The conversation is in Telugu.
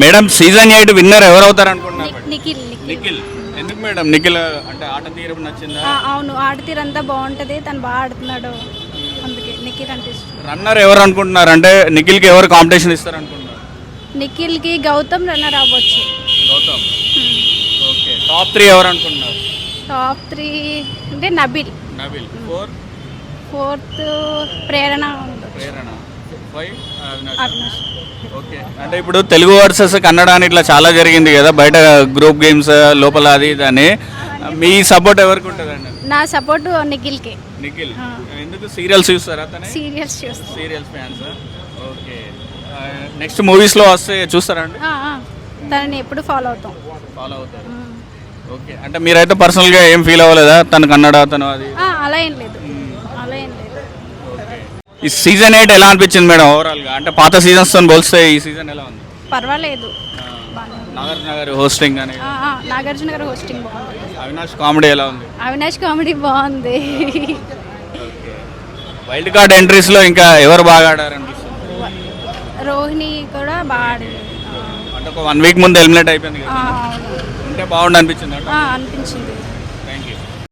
మేడం సీజన్ ఎయిట్ విన్నర్ ఎవరు అవుతారు అనుకుంటున్నారు నిఖిల్ నిఖిల్. నిఖిల్. ఎందుకు మేడం? నిఖిల్ అంటే ఆట తీరు నచ్చిందా? ఆ, అవును. ఆడతీరంతా బాగుంటది. తను బాగా ఆడుతున్నాడు. అందుకే నిఖిల్ అంటే ఇష్టం. రన్నర్ ఎవరు అనుకుంటున్నారు అంటే నిఖిల్కి ఎవరు కాంపిటీషన్ ఇస్తారు అనుకుంటున్నారు నిఖిల్కి గౌతమ్ రన్నర్ అవ్వచ్చు. గౌతమ్. ఓకే. టాప్ త్రీ ఎవరు అనుకుంటున్నారు టాప్ త్రీ అంటే Nabil. Nabil. Four? Fourth Prerana. Prerana. Avinash okay అంటే ఇప్పుడు తెలుగు వర్సెస్ కన్నడ అని ఇట్లా చాలా జరిగింది కదా బయట గ్రూప్ గేమ్స్ లోపల అది ఇది అని మీ సపోర్ట్ ఎవరికి ఉంటుందండి? నా సపోర్ట్ నిఖిల్కి. నిఖిల్. ఎందుకు? సీరియల్స్ చూస్తారా అతనే? సీరియల్స్ చూస్తాను సీరియల్స్ ఫ్యాన్స్ ఓకే నెక్స్ట్ మూవీస్లో వస్తే చూస్తారా అండి. తనని ఎప్పుడు ఫాలో అవుతాం. ఫాలో అవుతారు. ఓకే అంటే మీరైతే పర్సనల్గా ఏం ఫీల్ అవ్వలేదా? తను కన్నడ తను అది? అలా ఏం లేదు. ఈ సీజన్ ఎయిట్ ఎలా అనిపించింది మేడం ఓవరాల్గా అంటే పాత సీజన్స్తో పోలిస్తే ఈ సీజన్ ఎలా ఉంది? పర్వాలేదు. బాగానే ఉంది. నాగార్జున గారి హోస్టింగ్ అని ఆ, ఆ, నాగార్జున గారు హోస్టింగ్ బాగుంది. అవినాష్ కామెడీ ఎలా ఉంది? అవినాష్ కామెడీ బాగుంది. వైల్డ్ కార్డ్ ఎంట్రీస్లో ఇంకా ఎవరు బాగా ఆడారు అనిపిస్తుంది? రోహిణి కూడా బాగా ఆడింది. అంటే ఒక వన్ వీక్ ముందు ఎలిమినేట్ అయిపోయింది కదా? ఆ, అవును. ఉంటే బాగుండు అనిపించింది? అంటే ఆ, అనిపించింది.